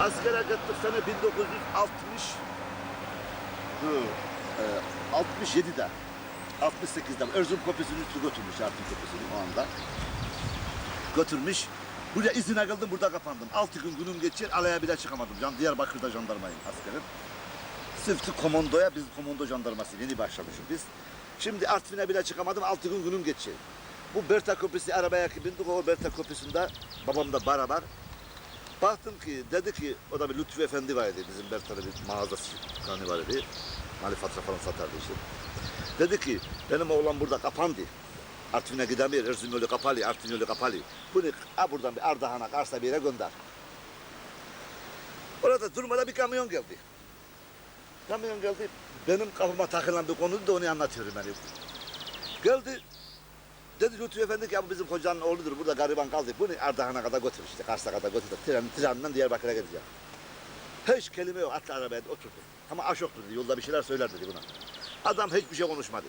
Askere gittik sene 1960 Hı, e, 67'de 68'de Erzurum Köprüsü'nün üstü götürmüş Artvin Köprüsü'nü o anda. Götürmüş. Buraya izine kaldım burada kapandım. 6 gün günüm geçer alaya bile çıkamadım. Can Diyarbakır'da jandarmayım askerim. Sırtı komandoya biz komando jandarması yeni başlamışız biz. Şimdi Artvin'e bile çıkamadım 6 gün günüm geçer. Bu Berta Köprüsü arabaya bindik o Berta Köprüsü'nde babamla beraber Baktım ki dedi ki o da bir Lütfü Efendi vardı bizim Berta'da bir mağazası dükkanı vardı. Mali fatura falan satardı işte. Dedi ki benim oğlan burada kapandı. Artvin'e gidemiyor. Erzurum yolu kapalı, Artvin yolu kapalı. Bunu ha buradan bir Ardahan'a, Kars'a bir yere gönder. Orada durmadan bir kamyon geldi. Kamyon geldi. Benim kafama takılan bir konu da onu anlatıyorum ben. Geldi. Dedi Lütfü Efendi ki ya bu bizim hocanın oğludur. Burada gariban kaldı. Bunu Ardahan'a kadar götür işte. Kars'a kadar götür. Tren, trenden Diyarbakır'a gideceğim. Hiç kelime yok. Atla arabaya oturdu. Ama aş yoktu dedi. Yolda bir şeyler söyler dedi buna. Adam hiçbir şey konuşmadı.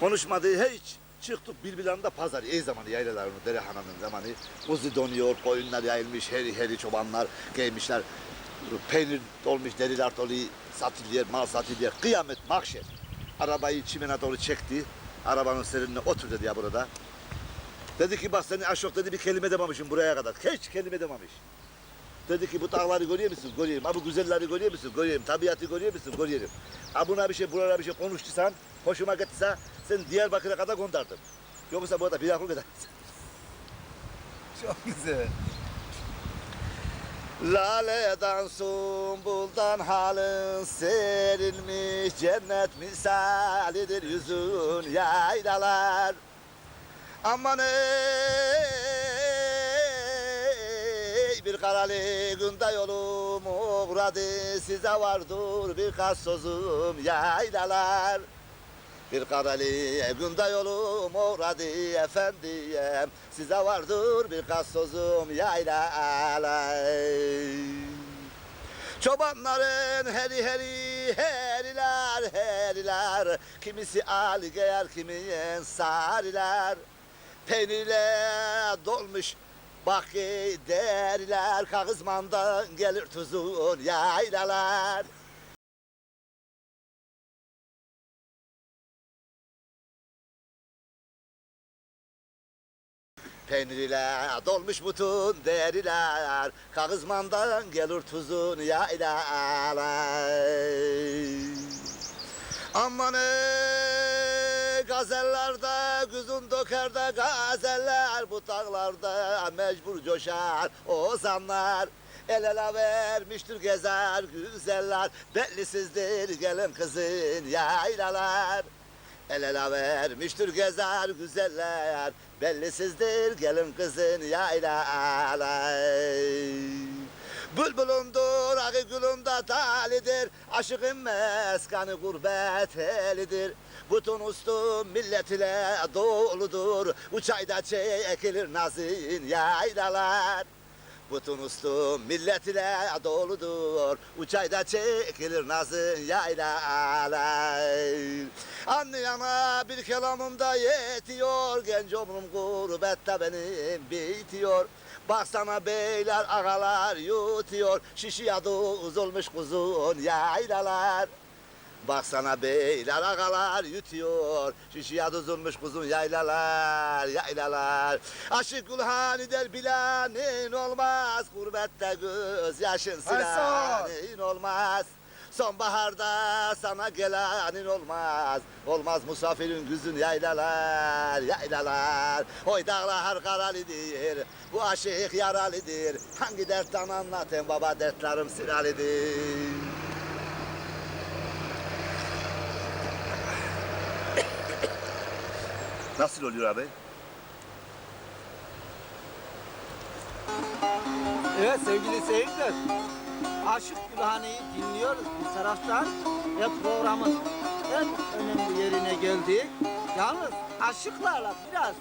Konuşmadı hiç. Çıktık birbirlerinde pazar. İyi zamanı yaylaların, Derehana'nın zamanı. Kuzu donuyor, koyunlar yayılmış, heri heri çobanlar giymişler. Peynir dolmuş, deriler dolu, satılıyor, mal satılıyor. Kıyamet, mahşer. Arabayı çimene doğru çekti. Arabanın serinine otur dedi ya burada. Dedi ki bak seni aşok dedi bir kelime dememişim buraya kadar. Hiç kelime dememiş. Dedi ki bu dağları görüyor musun? Görüyorum. Ha bu güzelleri görüyor musun? Görüyorum. Tabiatı görüyor musun? Görüyorum. Ha buna bir şey, buralara bir şey konuştuysan, hoşuma gittiyse sen Diyarbakır'a kadar gönderdim. Yoksa bu arada bir akıl kadar. Çok güzel. Laleden sumbuldan halın serilmiş cennet misalidir yüzün yaylalar. Aman ey bir karalı günde yolum uğradı size vardır birkaç sözüm yaylalar. Bir karalı günde yolum uğradı efendiyem. Size vardır birkaç sözüm yaylalar Çobanların heri heri heriler heriler. Kimisi ali giyer kimiyen sariler Peynirle dolmuş Bak derler. Kağızmandan gelir tuzun yaylalar Peynirle dolmuş bütün deriler Kağızmandan gelir tuzun yaylalar. Aman ey gazellerde güzün döker de gazeller Bu dağlarda mecbur coşar ozanlar El ele vermiştir gezer güzeller Bellisizdir gelin kızın yaylalar. El ele vermiştir gezer güzeller Bellisizdir gelin kızın yaylalar Bülbülündür, ağı gülünde talidir. Aşıkın meskanı gurbet elidir. Bütün üstü millet ile doludur. Uçayda çekilir nazın yaylalar bütün üstü millet ile doludur. Uçayda çekilir nazın yaylalar Anlayana bir kelamımda yetiyor. Genç ömrüm gurbette benim bitiyor. Baksana beyler ağalar yutuyor. Şişi adı uzulmuş kuzun yaylalar Baksana beyler ağalar yutuyor. Şişiye uzunmuş kuzun yaylalar yaylalar. Aşık Gülhani der bilenin olmaz Gurbette göz yaşın silenin olmaz. Sonbaharda sana gelenin olmaz. Olmaz misafirin güzün yaylalar yaylalar. Oy dağlar karalidir Bu aşık yaralıdır Hangi dertten anlatayım baba dertlerim siralidir Nasıl oluyor abi? Evet sevgili seyirciler. Aşık Gülhane'yi dinliyoruz bir taraftan ve programın en önemli yerine geldik. Yalnız aşıklarla biraz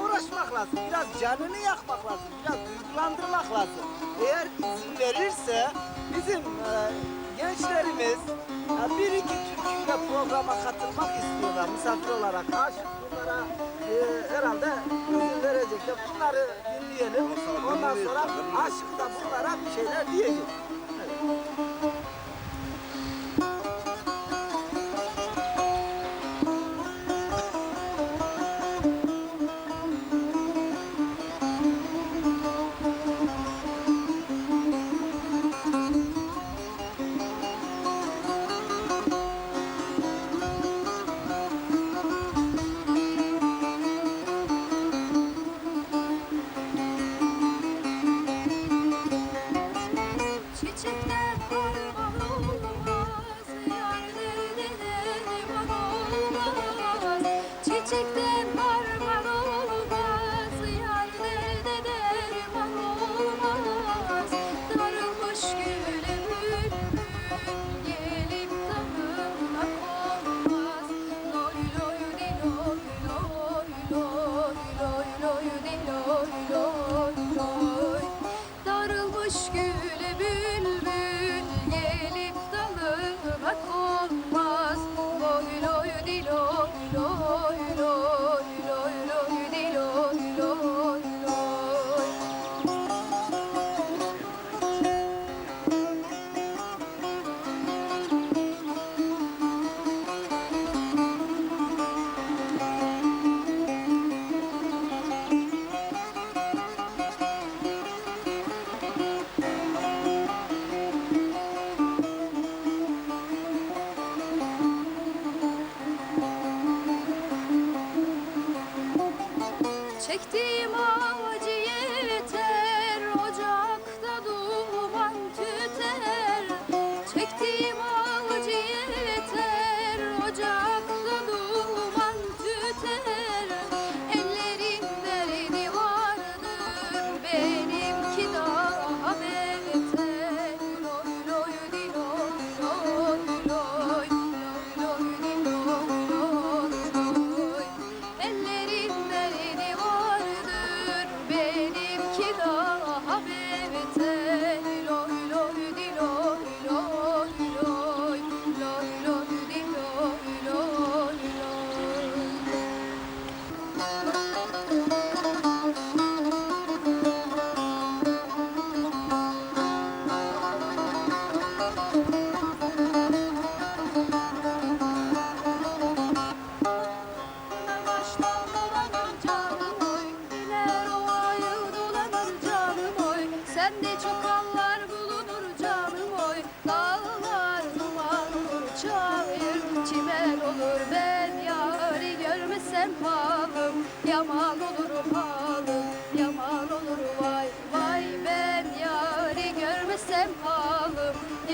uğraşmak lazım, biraz canını yakmak lazım, biraz duygulandırmak lazım. Eğer izin verirse bizim e, gençlerimiz e, bir iki türküyle programa katılmak istiyorlar misafir olarak aşık bana e, herhalde ödül verecekler. Bunları dinleyelim. Ondan sonra aşık da bunlara bir şeyler diyecek. Evet.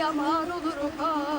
yamar olurum ha.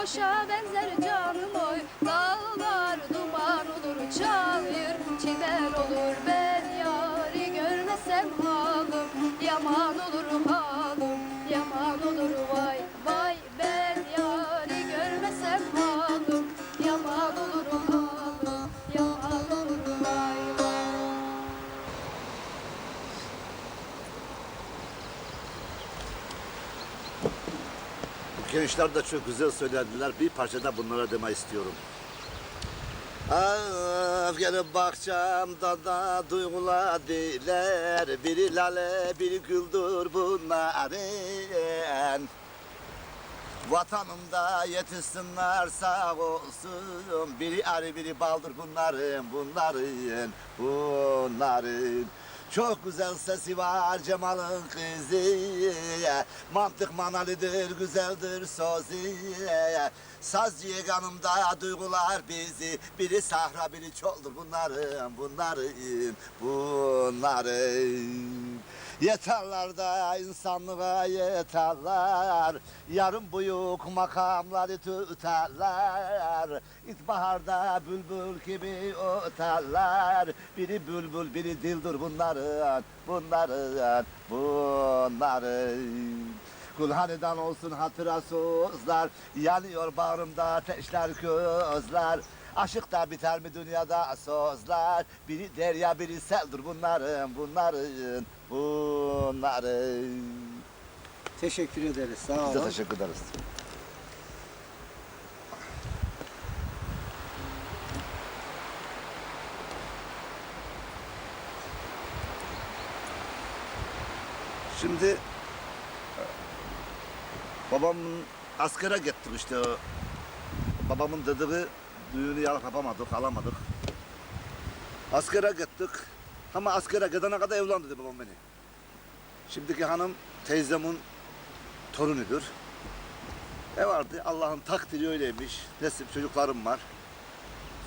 hoşa benzer can. Gençler de çok güzel söylediler. Bir parça da bunlara deme istiyorum. Ah gelin bahçemde da duygular diler Biri lale biri güldür bunların Vatanımda yetişsinler sağ olsun Biri arı biri baldır bunların bunların bunların çok güzel sesi var Cemal'ın kızı. Mantık manalıdır, güzeldir sözü Sazcıya kanımda duygular bizi. Biri sahra, biri çoldur bunların, bunların, bunların Yeterler da insanlığa yeterler. Yarım büyük makamları tutarlar İlkbaharda bülbül gibi öterler. Biri bülbül biri dildur bunların Bunların, bunların Kulhaneden olsun hatıra sözler. Yanıyor bağrımda ateşler közler Aşık da biter mi dünyada sözler? Biri derya biri seldur bunların bunların bunların Teşekkür ederiz. Sağ Biz de olun. teşekkür ederiz. Şimdi e, babamın askere gittik işte. Babamın dediği düğünü yapamadık, alamadık. Askere gittik. Ama askere gidene kadar dedi babam beni. Şimdiki hanım teyzemin torunudur. E vardı Allah'ın takdiri öyleymiş. Nesip çocuklarım var.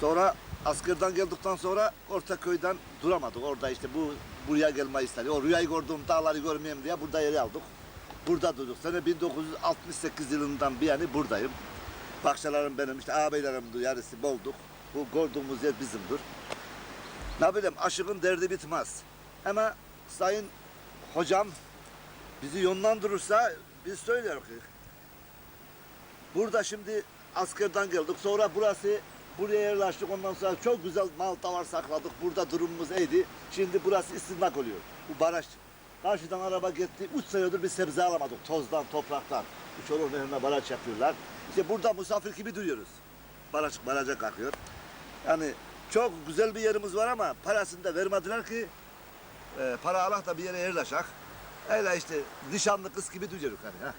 Sonra askerden geldikten sonra Ortaköy'den duramadık. Orada işte bu buraya gelmeyi istedi. O rüyayı gördüğüm dağları görmeyeyim diye burada yeri aldık. Burada durduk. Sene 1968 yılından bir yani buradayım. Bahçelerim benim, işte ağabeylerimdir, yarısı bolduk. Bu gördüğümüz yer bizimdir. Ne bileyim aşığın derdi bitmez. Ama sayın hocam bizi yönlendirirse biz söylüyoruz ki Burada şimdi askerden geldik. Sonra burası buraya yerleştik. Ondan sonra çok güzel mal davar sakladık. Burada durumumuz iyiydi. Şimdi burası istinnak oluyor. Bu baraj. Karşıdan araba gitti. Üç senedir bir sebze alamadık. Tozdan, topraktan. Bu Çoruk Nehri'ne baraj yapıyorlar. İşte burada misafir gibi duruyoruz. Baraj, baraja kalkıyor. Yani çok güzel bir yerimiz var ama parasını da vermediler ki e, para alak da bir yere yerleşek. Öyle işte nişanlı kız gibi duruyoruz hani. Ha.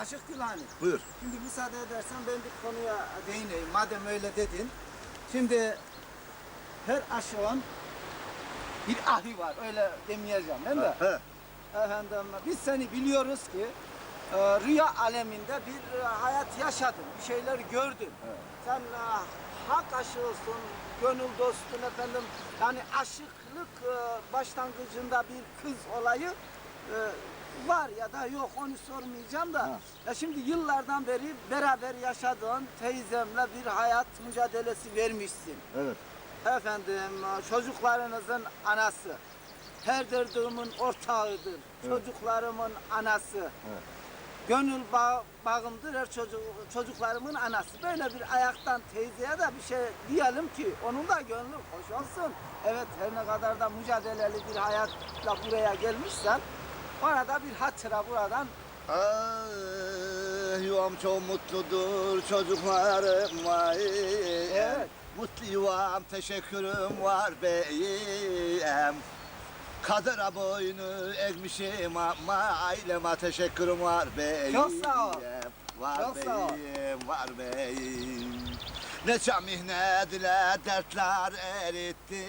Aşık Gülhane. Buyur. Şimdi müsaade edersen ben bir konuya değineyim. Madem öyle dedin. Şimdi her aşığın bir ahi var. Öyle demeyeceğim değil mi? He. Efendim biz seni biliyoruz ki e, rüya aleminde bir e, hayat yaşadın. Bir şeyler gördün. Sen e, hak aşığısın, gönül dostun efendim. Yani aşıklık e, başlangıcında bir kız olayı e, var ya da yok onu sormayacağım da. Ha. Ya şimdi yıllardan beri beraber yaşadığın teyzemle bir hayat mücadelesi vermişsin. Evet. Efendim çocuklarınızın anası. Her derdimin ortağıdır. Çocuklarımın anası. Gönül bağ, bağımdır her çocuk, çocuklarımın anası. Böyle bir ayaktan teyzeye de bir şey diyelim ki onun da gönlü hoş olsun. Evet her ne kadar da mücadeleli bir hayatla buraya gelmişsen orada bir hatıra buradan Ah, yuvam çok mutludur, çocuklarım var. Evet. Mutlu yuvam, teşekkürüm var beyim. Kadera boynu ekmişim ama aileme teşekkürüm var beyim. Çok sağ ol. Var Çok sağ ol. beyim, var beyim. Neçe mihnet ile dertler eritti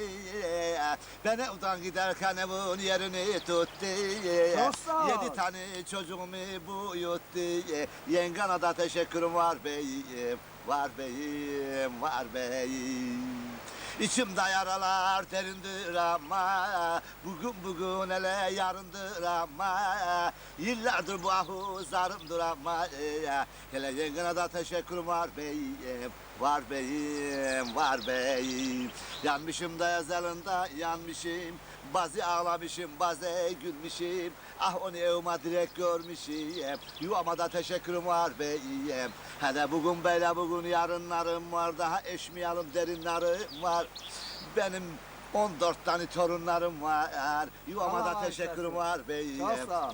Ben evden giderken evin yerini tuttu Çok sağ ol. Yedi tane çocuğumu bu yuttu Yengana da teşekkürüm var beyim Var beyim, var beyim İçimde yaralar derindir ama Bugün bugün hele yarındır ama Yıllardır bu ahu zarımdır ama Hele yengene de teşekkürüm var beyim Var beyim, var beyim. Yanmışım da ezelinde yanmışım Bazı ağlamışım, bazı gülmüşüm. Ah onu evime direkt görmüşüm. Yuvama da teşekkürüm var beyim. Hele bugün böyle bugün yarınlarım var. Daha eşmeyelim derinlerim var. Benim 14 tane torunlarım var. Yuvama Allah da teşekkürüm var beyim.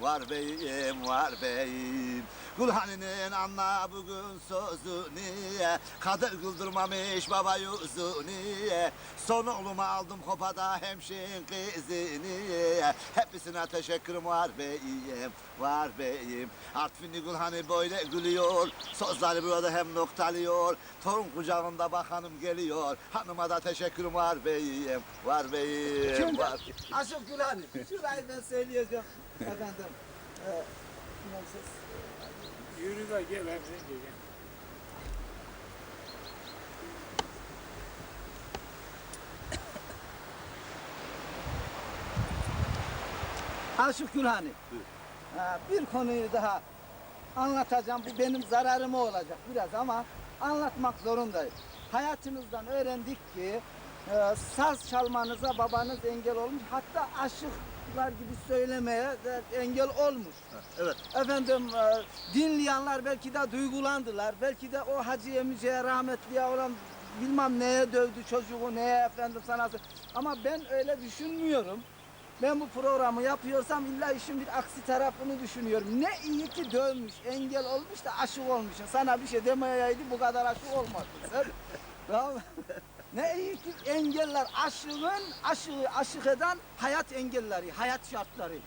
Var beyim, var beyim Gülhaninin anla bugün sözünü Kader güldürmemiş baba yüzünü Son oğluma aldım hopada hemşin kızını Hepsine teşekkürüm var beyim Var beyim Artvinli Gülhani böyle gülüyor Sözleri burada hem noktalıyor Torun kucağında bak hanım geliyor Hanıma da teşekkürüm var beyim Var beyim Şimdi var Aşık Gülhani. Şurayı ben söyleyeceğim. Efendim. E, siz. Yürü de gel hem sen gel. Aşık Gülhani. Ha, bir konuyu daha anlatacağım. Bu benim zararıma olacak biraz ama anlatmak zorundayım. Hayatınızdan öğrendik ki e, saz çalmanıza babanız engel olmuş. Hatta aşıklar gibi söylemeye de engel olmuş. Evet Efendim e, dinleyenler belki de duygulandılar. Belki de o Hacı Emice'ye rahmetliye olan bilmem neye dövdü çocuğu neye efendim sanatı. Ama ben öyle düşünmüyorum. Ben bu programı yapıyorsam illa işin bir aksi tarafını düşünüyorum. Ne iyi ki dövmüş, engel olmuş da aşık olmuşsun. Sana bir şey demeyeydi bu kadar aşık olmazdın. tamam? Ne iyi ki engeller aşığın aşığı aşık eden hayat engelleri, hayat şartları.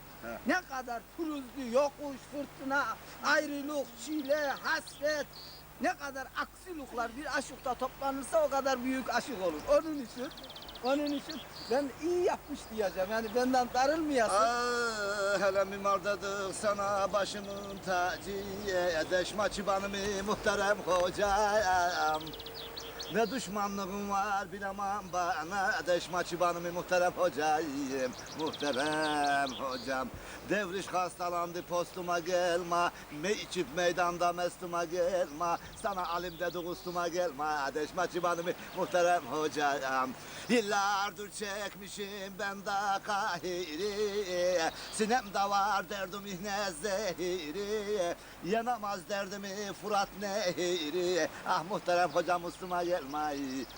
Ne kadar pürüzlü, yokuş, fırtına, ayrılık, çile, hasret, ne kadar aksilikler bir aşıkta toplanırsa o kadar büyük aşık olur. Onun için, onun için ben iyi yapmış diyeceğim. Yani benden darılmayasın. Ah, hele mimardadık sana başımın tacı Edeşma çıbanımı muhterem hocam ne düşmanlığın var bilemem bana Deşma çıbanımı muhterem hocayım Muhterem hocam. Devriş hastalandı postuma gelme Me içip meydanda mestuma gelme Sana alim dedi ustuma gelme Deşma çıbanımı muhterem hocam Yıllardır çekmişim ben de kahiri Sinemde var derdim ihne zehiri. Yanamaz derdimi Fırat nehri Ah muhterem hocam ustuma gelme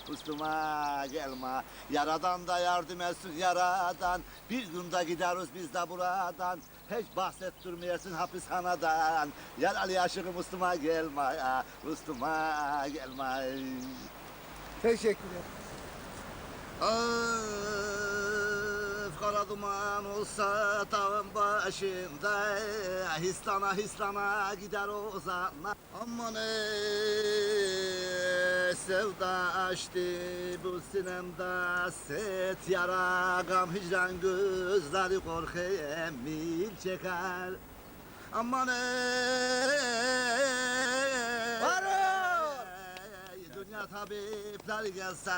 Ustuma gelme. Yaradan da yardım etsin yaradan. Bir günde gideriz biz de buradan. Hiç bahsettirmeyesin hapishanadan Yaralı aşığım ustuma gelme Ustuma gelme. Teşekkür ederim. Kara duman olsa dağın başında Histana histana gider o zaman Aman ey sevda açtı bu sinemde Set yara gam hicran gözleri korku emil çeker Aman ey! Dünya tabipler gelse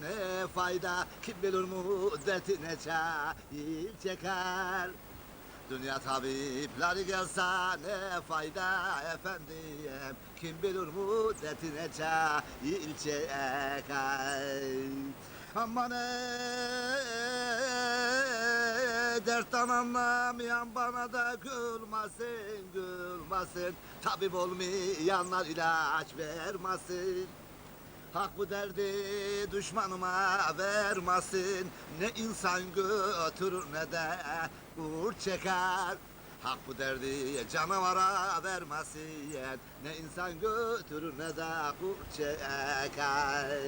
ne fayda? Kim bilir muddetine çayil çeker? Dünya tabipler gelse ne fayda efendim? Kim bilir muddetine çayil çeker? Aman ey dertten anlamayan bana da gülmesin gülmesin. Tabip olmayanlar ilaç vermesin Hak bu derdi düşmanıma vermesin. Ne insan götürür ne de uğur çeker. Hak bu derdi canavara vermesin. Ne insan götürür ne de uğur çeker.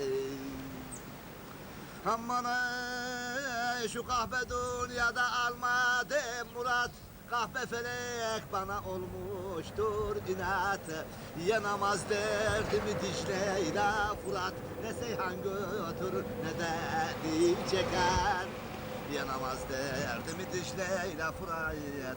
Aman ey şu kahpe dünyada almadı Murat Kahpe felek bana olmuştur inat. Yanamaz derdimi Dicle ile Fırat Ne Seyhan götürür ne de dil çeker. Yanamaz derdimi Dicle ile Fırat